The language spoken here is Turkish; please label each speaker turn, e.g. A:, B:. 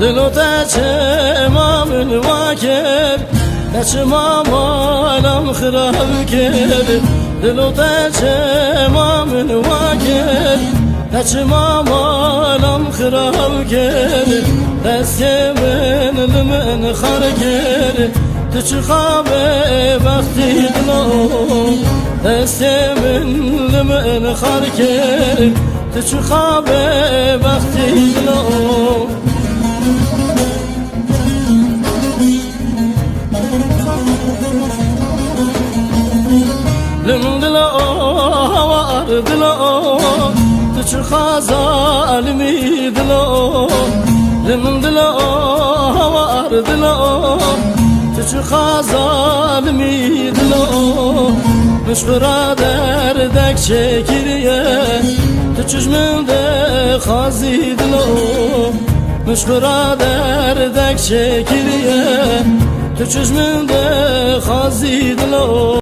A: دلو تچما من واکر تچما مالم خراب کر دلو تچما من واکر تچما مالم خراب کر دست من لمن خار کر تو چه خواب وقتی دلو دست من لمن خار کر تو چه خواب وقتی دلو Lındla o vardla o Tüçür hazalimi dla o Lındla o vardla o Tüçür hazalimi dla o Müşkura derdek çekiriye Tüçüş münde hazidla o Müşkura derdek çekiriye Tüçüş münde hazidla o